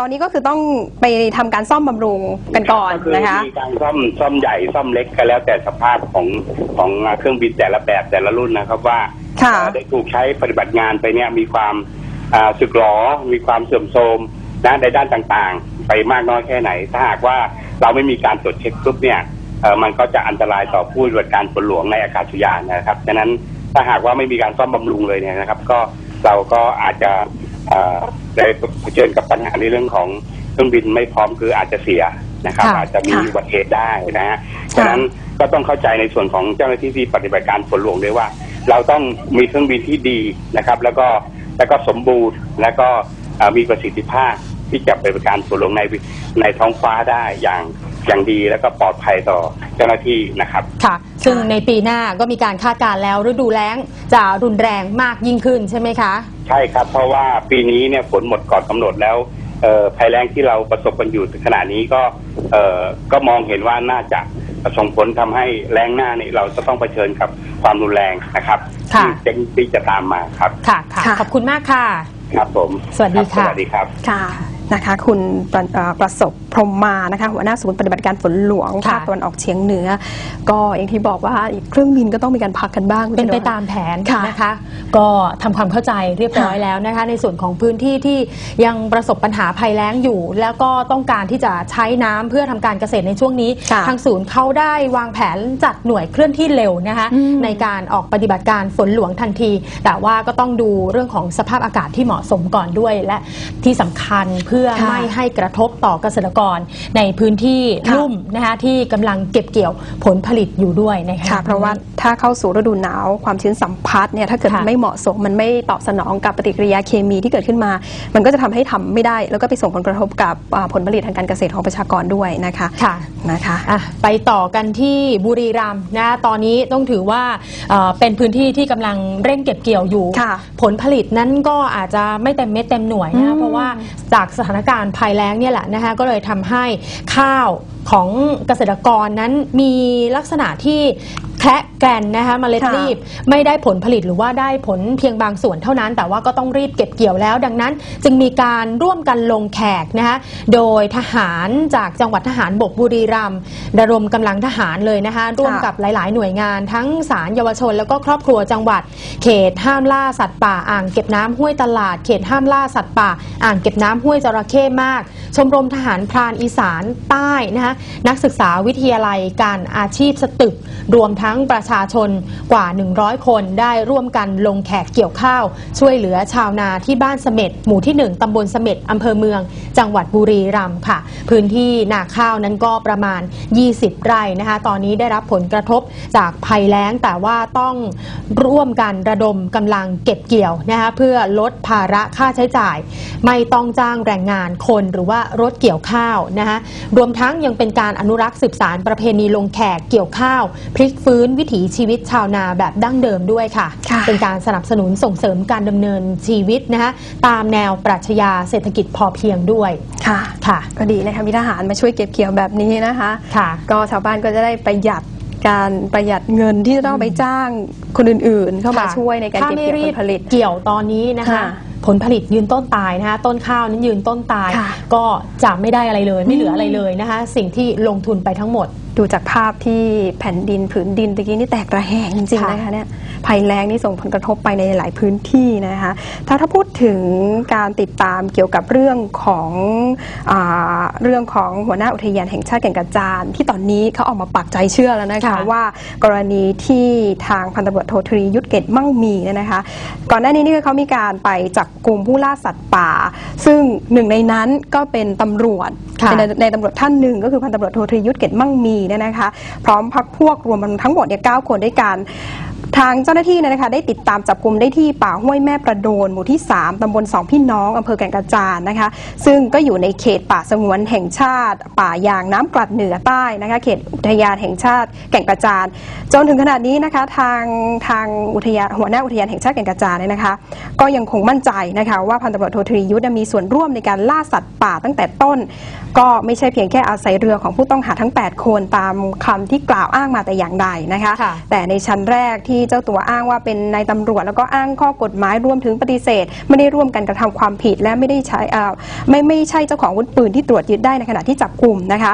ตอนนี้ก็คือต้องไปทำการซ่อมบำรุงกันก่อนก็คือนะคะ มีการซ่อมซ่อมใหญ่ซ่อมเล็กก็แล้วแต่สภาพของของเครื่องบินแต่ละแบบแต่ละรุ่นนะครับว่าค่ะเอ่อได้ถูกใช้ปฏิบัติงานไปเนี่ยมีความอ่าสึกหรอมีความเสื่อมโทรมนะในด้านต่างๆ ไปมากน้อยแค่ไหน ถ้าหากว่าเราไม่มีการตรวจเช็คปุ๊บเนี่ยเอ่อมันก็จะอันตรายต่อผู้ปฏิบัติการฝนหลวงในอากาศยานนะครับฉะนั้นถ้าหากว่าไม่มีการซ่อมบำรุงเลยเนี่ยนะครับ ก็เราก็อาจจะเอ่อ ได้เผชิญกับปัญหาในเรื่องของเครื่องบินไม่พร้อมคืออาจจะเสียนะครับ ค่ะอาจจะมีค่ะอุบัติเหตุได้นะฮะฉะนั้นก็ต้องเข้าใจในส่วนของเจ้าหน้าที่ที่ปฏิบัติการฝนหลวงด้วยว่า เราต้องมีเครื่องบินที่ดีนะครับ แล้วก็แล้วก็สมบูรณ์แล้วก็เอ่อมีประสิทธิภาพที่จะปฏิบัติการฝนหลวงในในท้องฟ้าได้อย่าง อย่างดีแล้วก็ปลอดภัยต่อเจ้าหน้าที่นะครับ ค่ะ ซึ่งในปีหน้าก็มีการคาดการณ์แล้วฤดูแล้งจะรุนแรงมากยิ่งขึ้นใช่ไหมคะ ใช่ครับ เพราะว่าปีนี้เนี่ยฝนหมดก่อนกำหนดแล้วเอ่อภัยแรงที่เราประสบกันอยู่ถึงขณะนี้ก็เอ่อก็มองเห็นว่าน่าจะส่งผลทำให้แรงหน้านี่เราจะต้องเผชิญกับความรุนแรงนะครับค่ะที่จะที่จะตามมาครับค่ะค่ะค่ะ ขอบคุณมากค่ะ ครับผม สวัสดีครับค่ะสวัสดีครับค่ะนะคะ คุณประเอ่อประสบ พรหมมานะคะหัวหน้าศูนย์ปฏิบัติการฝนหลวงค่ะภาคตะวันออกเฉียงเหนือ ก็อย่างที่บอกว่าอีกเครื่องบินก็ต้องมีการพักกันบ้างคุณเป็นไปชโดตามแผนค่ะนะคะ ก็ทำความเข้าใจเรียบร้อยค่ะแล้วนะคะ ในส่วนของพื้นที่ที่ยังประสบปัญหาภัยแล้งอยู่ แล้วก็ต้องการที่จะใช้น้ำเพื่อทำการเกษตรในช่วงนี้ค่ะทางศูนย์เขาได้วางแผนจัดหน่วยเคลื่อนที่เร็วนะคะอืมในการออกปฏิบัติการฝนหลวงทันที แต่ว่าก็ต้องดูเรื่องของสภาพอากาศที่เหมาะสมก่อนด้วย และที่สำคัญเพื่อค่ะไม่ให้กระทบต่อเกษตรกรในพื้นที่ค่ะลุ่มนะคะที่กำลังเก็บเกี่ยวผลผลิตอยู่ด้วยนะคะค่ะเพราะว่าถ้าเข้าสู่ฤดูหนาวความชื้นสัมพัทธ์เนี่ยถ้าเกิดค่ะไม่เหมาะสมมันไม่ตอบสนองกับปฏิกิริยาเคมีที่เกิดขึ้นมา มันก็จะทำให้ทำไม่ได้ แล้วก็ไปส่งผลกระทบกับอ่าผลผลิตทางการเกษตรของประชากรด้วยนะคะค่ะนะคะอะไปต่อกันที่บุรีรัมย์นะตอนนี้ต้องถือว่าเอ่อเป็นพื้นที่ที่กำลังเร่งเก็บเกี่ยวอยู่ค่ะผลผลิตนั้นก็อาจจะไม่เต็มเม็ดเต็มหน่วยอืนะมเพราะว่าจากสถานการณ์ภัยแล้งเนี่ยแหละนะคะก็เลยทำให้ข้าวของเกษตรกรนั้นมีลักษณะที่ แคละแกรนนะคะเมล็ดค่ะรีบไม่ได้ผลผลิตหรือว่าได้ผลเพียงบางส่วนเท่านั้น แต่ว่าก็ต้องรีบเก็บเกี่ยวแล้ว ดังนั้น จึงมีการร่วมกันลงแขกนะคะโดยทหารจากจังหวัดทหารบกบุรีรัมย์ระดมกำลังทหารเลยนะคะร่วมกับหลาย ๆ หน่วยงานทั้งศาลเยาวชน แล้วก็ครอบครัวจังหวัด เขตห้ามล่าสัตว์ป่าอ่างเก็บน้ำห้วยตลาด เขตห้ามล่าสัตว์ป่าอ่างเก็บน้ำห้วยจระเข้มาก ชมรมทหารพรานอีสานใต้นะคะนักศึกษาวิทยาลัยการอาชีพสตึกรวมทั้งประชาชนกว่า 100 คนได้ร่วมกันลงแขกเกี่ยวข้าว ช่วยเหลือชาวนาที่บ้านเสม็ดหมู่ที่ 1ตำบลเสม็ดอำเภอเมือง จังหวัดบุรีรัมย์ค่ะ พื้นที่นาข้าวนั้นก็ประมาณ 20 ไร่นะคะ ตอนนี้ได้รับผลกระทบจากภัยแล้งแต่ว่าต้องร่วมกันระดมกำลังเก็บเกี่ยวนะคะเพื่อลดภาระค่าใช้จ่าย ไม่ต้องจ้างแรงงานคนหรือว่ารถเกี่ยวข้าวนะคะรวมทั้งยังเป็นการอนุรักษ์สืบสารประเพณีลงแขกเกี่ยวข้าว พลิกฟื้นวิถีชีวิตชาวนาแบบดั้งเดิมด้วยค่ะค่ะเป็นการสนับสนุนส่งเสริมการดำเนินชีวิตนะคะตามแนวปรัชญาเศรษฐกิจพอเพียงด้วยค่ะค่ะก็ดีนะคะมีทหารมาช่วยเก็บเกี่ยวแบบนี้นะคะค่ะ ก็ชาวบ้านก็จะได้ประหยัดการประหยัดเงินที่จะต้องไปจ้างคนอื่นๆ เข้ามาค่ะช่วยในการถ้าเก็บไม่เกี่ยวรีผบลผลิตเกี่ยวตอนนี้นะคะค่ะผลผลิตยืนต้นตายนะคะต้นข้าวนั้นยืนต้นตายค่ะก็จะไม่ได้อะไรเลยไม่เหลืออะไรเลยนะคะสิ่งที่ลงทุนไปทั้งหมด ดูจากภาพที่แผ่นดินผืนดินตะกี้นี่แตกระแหงจริงๆค่ะนะคะเนี่ยภัยแล้งนี่ส่งผลกระทบไปในหลายพื้นที่นะคะ ถ้าถ้าพูดถึงการติดตามเกี่ยวกับเรื่องของอาเรื่องของหัวหน้าอุทยานแห่งชาติแก่งกระจานที่ตอนนี้เขาออกมาปักใจเชื่อแล้วนะคะค่ะว่ากรณีที่ทางพันตำรวจโททรียุทธเกตมั่งมีเนี่ยนะคะ ก่อนหน้านี้นี่คือเขามีการไปจับกลุ่มผู้ล่าสัตว์ป่า ซึ่งหนึ่งในนั้นก็เป็นตำรวจค่ะเป็นในตำรวจท่านหนึ่งก็คือพันตำรวจโททรียุทธเกตมั่งมีเนี่ยนะคะ พร้อมพักพวกรวมทั้งหมดเนี่ยเก้าคนด้วยกัน ทางเจ้าหน้าที่เนี่ยนะคะได้ติดตามจับกลุ่มได้ที่ป่าห้วยแม่ประโดนหมู่ที่ 3ตำบลสองพี่น้องอำเภอแก่งกระจานนะคะ ซึ่งก็อยู่ในเขตป่าสงวนแห่งชาติ ป่ายางน้ำกลัดเหนือใต้นะคะเขตอุทยานแห่งชาติแก่งกระจาน จนถึงขนาดนี้นะคะทางทางอุทยานหัวหน้าอุทยานแห่งชาติแก่งกระจานเนี่ยนะคะ ก็ยังคงมั่นใจนะคะว่าพันตำรวจโททรียุทธมีส่วนร่วมในการล่าสัตว์ป่าตั้งแต่ต้น ก็ไม่ใช่เพียงแค่อาศัยเรือของผู้ต้องหาทั้ง 8 คนตามคำที่กล่าวอ้างมาแต่อย่างใดนะคะค่ะแต่ในชั้นแรกที่เจ้าตัวอ้างว่าเป็นนายตำรวจ แล้วก็อ้างข้อกฎหมายรวมถึงปฏิเสธ ไม่ได้ร่วมกันกระทำความผิด และไม่ได้ใช้อ่าไม่ไม่ใช่เจ้าของอาวุธปืนที่ตรวจยึดได้ในขณะที่จับกลุ่มนะคะ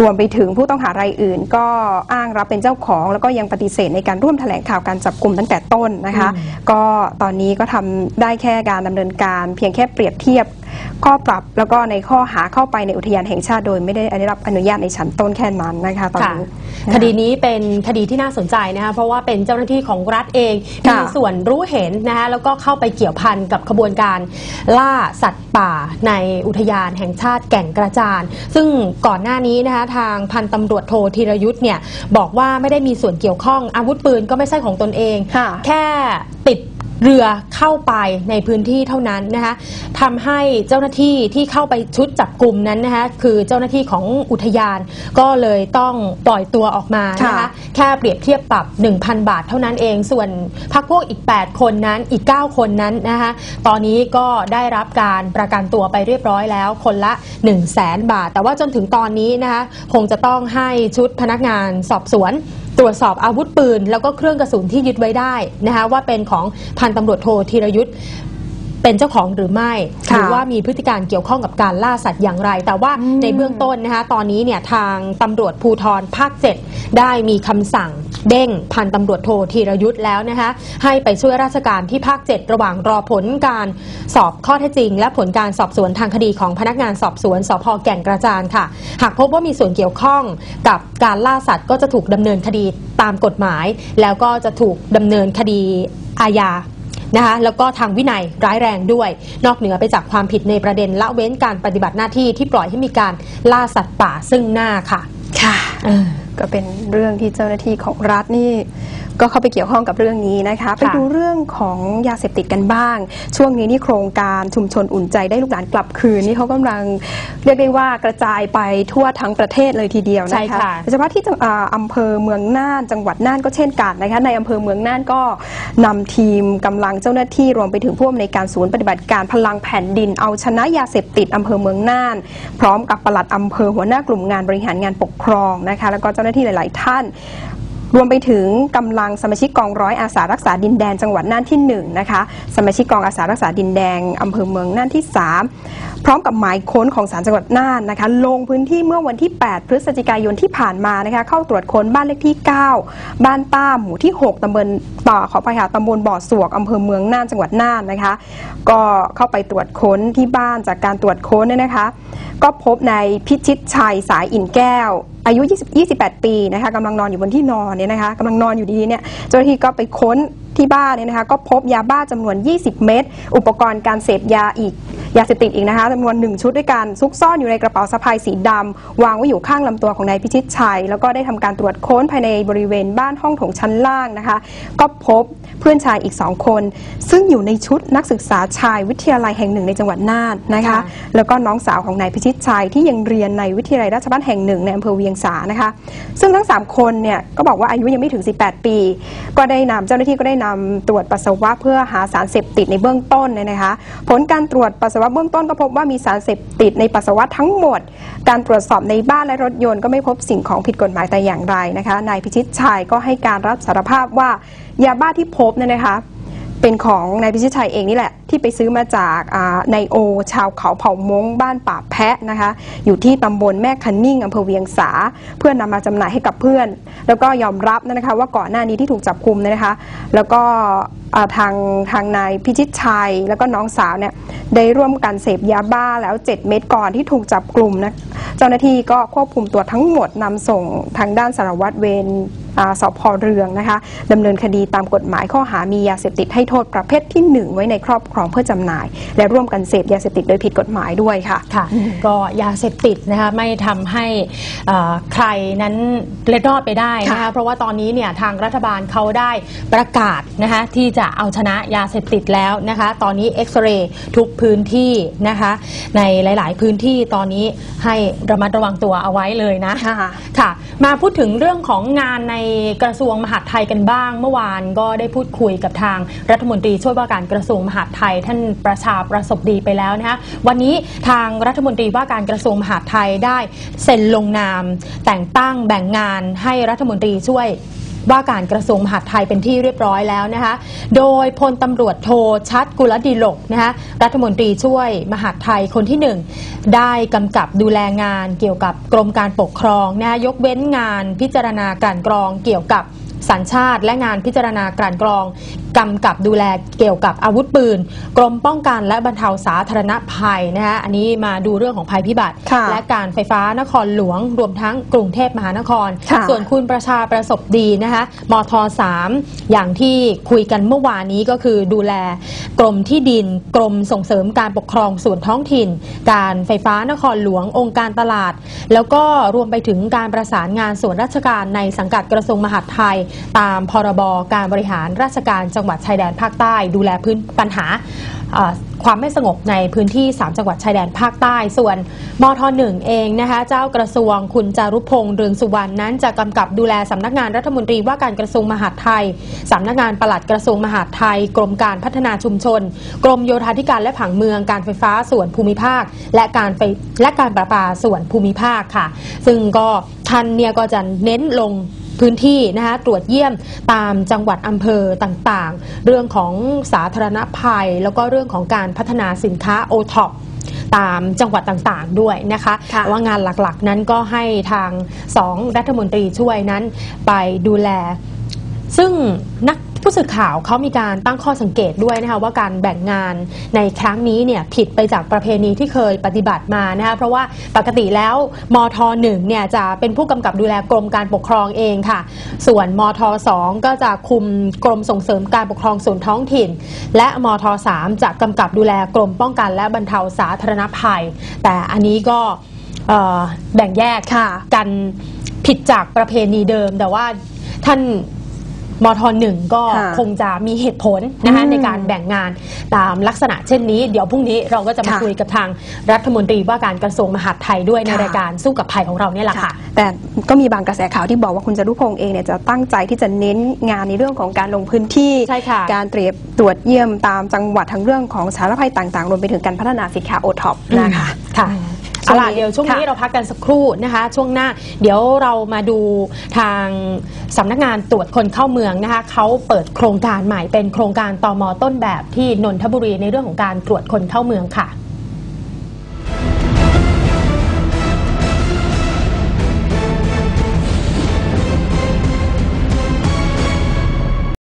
รวมไปถึงผู้ต้องหารายอื่น ก็อ้างรับเป็นเจ้าของ แล้วก็ยังปฏิเสธในการร่วมแถลงข่าวการจับกลุ่มตั้งแต่ต้นนะคะอืมก็ตอนนี้ก็ทำได้แค่การดำเนินการเพียงแค่เปรียบเทียบข้อปรับแล้วก็ในข้อหาเข้าไปในอุทยานแห่งชาติโดย ไม่ได้ได้รับอนุญาตในชั้นต้นแค่นั้นนะคะตอนค่ะนี้คดีนี้เป็นคดีที่น่าสนใจนะคะเพราะว่าเป็นเจ้าหน้าที่ของรัฐเองค่ะมีส่วนรู้เห็นนะคะแล้วก็เข้าไปเกี่ยวพันกับขบวนการล่าสัตว์ป่าในอุทยานแห่งชาติแก่งกระจาน ซึ่งก่อนหน้านี้นะคะทางพันตำรวจโทธีรยุทธ์เนี่ยบอกว่าไม่ได้มีส่วนเกี่ยวข้องอาวุธปืนก็ไม่ใช่ของตนเองค่ะแค่ติด เรือเข้าไปในพื้นที่เท่านั้นนะคะทำให้เจ้าหน้าที่ที่เข้าไปชุดจับกลุ่มนั้นนะคะคือเจ้าหน้าที่ของอุทยานก็เลยต้องปล่อยตัวออกมานะคะค่ะแค่เปรียบเทียบปรับ 1,000 บาทเท่านั้นเอง ส่วนพักพวกอีก 8 คนนั้นอีก 9 คนนั้นนะคะตอนนี้ก็ได้รับการประกันตัวไปเรียบร้อยแล้ว คนละ 1 0 0 0 0แสนบาท แต่ว่าจนถึงตอนนี้นะคะคงจะต้องให้ชุดพนักงานสอบสวน ตรวจสอบอาวุธปืน แล้วก็เครื่องกระสุนที่ยึดไว้ได้นะคะว่าเป็นของพันตำรวจโทธีรยุทธ์เป็นเจ้าของหรือไม่ค่ะหรือว่ามีพฤติการเกี่ยวข้องกับการล่าสัตว์อย่างไร แต่ว่าอืมในเบื้องต้นนะคะตอนนี้เนี่ยทางตำรวจภูธรภาค 7 ได้มีคำสั่ง เด้งพันตำรวจโทธีรยุทธ์แล้วนะคะให้ไปช่วยราชการที่ภาค 7 ระหว่างรอผลการสอบข้อเท็จจริง และผลการสอบสวนทางคดีของพนักงานสอบสวนสพแก่งกระจานค่ะ หากพบว่ามีส่วนเกี่ยวข้องกับการล่าสัตว์ก็จะถูกดำเนินคดีตามกฎหมาย แล้วก็จะถูกดำเนินคดีอาญานะคะแล้วก็ทางวินัยร้ายแรงด้วย นอกเหนือไปจากความผิดในประเด็นละเว้นการปฏิบัติหน้าที่ที่ปล่อยให้มีการล่าสัตว์ป่าซึ่งหน้าค่ะ ค่ะเออ ก็เป็นเรื่องที่เจ้าหน้าที่ของรัฐนี่ ก็เข้าไปเกี่ยวข้องกับเรื่องนี้นะคะ ไปดูเรื่องของยาเสพติดกันบ้าง ช่วงนี้นี่โครงการชุมชนอุ่นใจได้ลูกหลานกลับคืนนี่เขากำลังเรียกได้ว่ากระจายไปทั่วทั้งประเทศเลยทีเดียวใช่นะคะค่ะโดยเฉพาะที่จังอ่าอำเภอเมืองน่านจังหวัดน่านก็เช่นกันนะคะในอำเภอเมืองน่านก็นำทีมกำลังเจ้าหน้าที่รวมไปถึงผู้อำนวยการศูนย์ปฏิบัติการพลังแผ่นดินเอาชนะยาเสพติดอำเภอเมืองน่าน พร้อมกับปลัดอำเภอหัวหน้ากลุ่มงานบริหารงานปกครองนะคะแล้วก็เจ้าหน้าที่หลาย ๆ ท่าน รวมไปถึงกำลังสมาชิกกองร้อยอาสารักษาดินแดนจังหวัดน่านที่1นงนะคะสมาชิกกองอาสารักษาดินแดงอำเภอเมืองน่านที่ 3 พร้อมกับหมายค้นของศาลจังหวัดน่านนะคะลงพื้นที่เมื่อวันที่ 8 พฤศจิกายนที่ผ่านมานะคะเข้าตรวจค้นบ้านเลขที่ 9 บ้านต้าหมู่ที่ 6ตำบลป่าขอไปหาตำบลบ่อสวกอำเภอเมืองน่านจังหวัดน่านนะคะก็เข้าไปตรวจค้นที่บ้านจากการตรวจค้นเนี่ยนะคะ ก็พบในพิชิตชัยสายอินแก้ว อายุ 20 28 ปีนะคะกำลังนอนอยู่บนที่นอนเนี่ยนะคะกำลังนอนอยู่ดีๆเนี่ยเจ้าหน้าที่ก็ไปค้นที่บ้านเนี่ยนะคะก็พบยาบ้าจำนวน 20 เม็ดอุปกรณ์การเสพยาอีก ยาเสพติดอีกนะคะจำนวน1ชุดด้วยกันซุกซ่อนอยู่ในกระเป๋าสะพายสีดำวางไว้อยู่ข้างลำตัวของนายพิชิตชัย แล้วก็ได้ทำการตรวจค้นภายในบริเวณบ้านห้องโถงชั้นล่างนะคะ ก็พบเพื่อนชายอีก2คน ซึ่งอยู่ในชุดนักศึกษาชายวิทยาลัยแห่งหนึ่งในจังหวัดน่านนะคะค่ะแล้วก็น้องสาวของนายพิชิตชัยที่ยังเรียนในวิทยาลัยราชภัฏแห่งหนึ่งในอำเภอเวียงสานะคะ ซึ่งทั้ง 3 คนเนี่ยก็บอกว่าอายุยังไม่ถึง 18 ปี ก็ได้นำเจ้าหน้าที่ก็ได้นำตรวจปัสสาวะเพื่อหาสารเสพติดในเบื้องต้นเนี่ยนะคะ ผลการตรวจปัสสาวะเบื้องต้นก็พบว่ามีสารเสพติดในปัสสาวะทั้งหมด การตรวจสอบในบ้านและรถยนต์ก็ไม่พบสิ่งของผิดกฎหมายแต่อย่างไรนะคะ นายพิชิตชัยก็ให้การรับสารภาพว่ายาบ้าที่พบเนี่ยนะคะ เป็นของนายพิชิตชัยเองนี่แหละ ที่ไปซื้อมาจากนายโอ ชาวเขาเผ่ามงบ้านป่าแพะนะคะ อยู่ที่ตำบลแม่คันนิ่งอำเภอเวียงสา เพื่อนนำมาจำหน่ายให้กับเพื่อน แล้วก็ยอมรับนะคะว่าก่อนหน้านี้ที่ถูกจับกลุ่มนะคะ แล้วก็ทางทางนายพิชิตชัย แล้วก็น้องสาวเนี่ยได้ร่วมกันเสพยาบ้าแล้ว 7 เม็ดก่อนที่ถูกจับกลุ่มนะเจ้าหน้าที่ก็ควบคุมตัวทั้งหมดนำส่งทางด้านสารวัตรเวร สพเรืองนะคะดำเนินคดีตามกฎหมายข้อหามียาเสพติดให้โทษประเภทที่ 1 ไว้ในครอบครองเพื่อจำหน่าย และร่วมกันเสพยาเสพติดโดยผิดกฎหมายด้วยค่ะค่ะ ก็ยาเสพติดนะคะไม่ทำให้เอ่อใครนั้นเล็ดรอดไปได้นะคะค่ะเพราะว่าตอนนี้เนี่ยทางรัฐบาลเขาได้ประกาศนะคะที่จะเอาชนะยาเสพติดแล้วนะคะตอนนี้เอ็กซเรย์ทุกพื้นที่นะคะในหลาย ๆ พื้นที่ตอนนี้ให้ระมัดระวังตัวเอาไว้เลยนะค่ะค่ะมาพูดถึงเรื่องของงานในกระทรวงมหาดไทยกันบ้าง เมื่อวานก็ได้พูดคุยกับทางรัฐมนตรีช่วยว่าการกระทรวงมหาดไทย ท่านประชาประสบดีไปแล้วนะคะวันนี้ทางรัฐมนตรีว่าการกระทรวงมหาดไทยได้เซ็นลงนาม แต่งตั้งแบ่งงานให้รัฐมนตรีช่วย ว่าการกระทรวงมหาดไทยเป็นที่เรียบร้อยแล้วนะคะ โดยพลตำรวจโทชัดกุลดีหลกนะคะรัฐมนตรีช่วยมหาดไทยคนที่หนึ่งได้กำกับดูแลงานเกี่ยวกับกรมการปกครองนะคะยกเว้นงานพิจารณาการกรองเกี่ยวกับสัญชาติและงานพิจารณาการกรอง กำกับดูแลเกี่ยวกับอาวุธปืน กรมป้องกันและบรรเทาสาธารณภัยนะคะอันนี้มาดูเรื่องของภัยพิบัติค่ะและการไฟฟ้านครหลวง รวมทั้งกรุงเทพมหานครค่ะส่วนคุณประชาประสบดีนะคะมท3อย่างที่คุยกันเมื่อวานนี้ก็คือดูแลกรมที่ดินกรมส่งเสริมการปกครองส่วนท้องถิ่น การไฟฟ้านครหลวงองค์การตลาด แล้วก็รวมไปถึงการประสานงานส่วนราชการในสังกัดกระทรวงมหาดไทย ตามพรบการบริหารราชการจังังหวัดชายแดนภาคใต้ ดูแลพื้นปัญหาความไม่สงบในพื้นที่ 3 จังหวัดชายแดนภาคใต้ ส่วนมทหนึ่งเองนะคะ เจ้ากระทรวงคุณจารุพงษ์เรืองสุวรรณนั้นจะกำกับดูแลสำนักงานรัฐมนตรีว่าการกระทรวงมหาดไทยสำนักงานปลัดกระทรวงมหาดไทย กรมการพัฒนาชุมชน กรมโยธาธิการและผังเมืองการไฟฟ้าส่วนภูมิภาค และการไฟและการประปาส่วนภูมิภาคค่ะ ซึ่งก็ท่านเนี่ยก็จะเน้นลง พื้นที่นะคะตรวจเยี่ยมตามจังหวัดอำเภอต่างๆ เรื่องของสาธารณภัย แล้วก็เรื่องของการพัฒนาสินค้าโอท็อปตามจังหวัดต่างๆด้วยนะคะค่ะแต่ว่างานหลักๆนั้นก็ให้ทางสองรัฐมนตรีช่วยนั้นไปดูแล ซึ่งนัก ผู้สื่อข่าวเขามีการตั้งข้อสังเกตด้วยนะคะว่าการแบ่งงานในครั้งนี้เนี่ยผิดไปจากประเพณีที่เคยปฏิบัติมานะคะเพราะว่าปกติแล้วมทหนึ่งเนี่ยจะเป็นผู้กำกับดูแลกรมการปกครองเองค่ะ ส่วนมทสองก็จะคุมกรมส่งเสริมการปกครองส่วนท้องถิ่น และมทสามจะกำกับดูแลกรมป้องกันและบรรเทาสาธารณภัย แต่อันนี้ก็แบ่งแยกค่ะกันผิดจากประเพณีเดิม แต่ว่าท่าน มทหนึ่งก็ค่ะคงจะมีเหตุผลนะคะอืมในการแบ่งงานตามลักษณะเช่นนี้ เดี๋ยวพรุ่งนี้เราก็จะมาค่ะ คุยกับทางรัฐมนตรีว่าการกระทรวงมหาดไทยด้วยในค่ะรายการสู้กับภัยของเราเนี่ยแหละค่ะ แต่ก็มีบางกระแสข่าวที่บอกว่าคุณจารุพงษ์เองเนี่ยจะตั้งใจที่จะเน้นงานในเรื่องของการลงพื้นที่ ใช่ค่ะ การเตรียมตรวจเยี่ยมตามจังหวัดทั้งเรื่องของสารภัยต่างๆ รวมไปถึงการพัฒนาสินค้าโอท็อปนะคะ ค่ะช่ เอาวงนี้ล่ะเดี๋ยวช่วงนี้ค่ะเราพักกันสักครู่นะคะ ช่วงหน้าเดี๋ยวเรามาดูทางสำนักงานตรวจคนเข้าเมืองนะคะเขาเปิดโครงการใหม่เป็นโครงการตมต้นแบบที่นนทบุรีในเรื่องของการตรวจคนเข้าเมืองค่ะ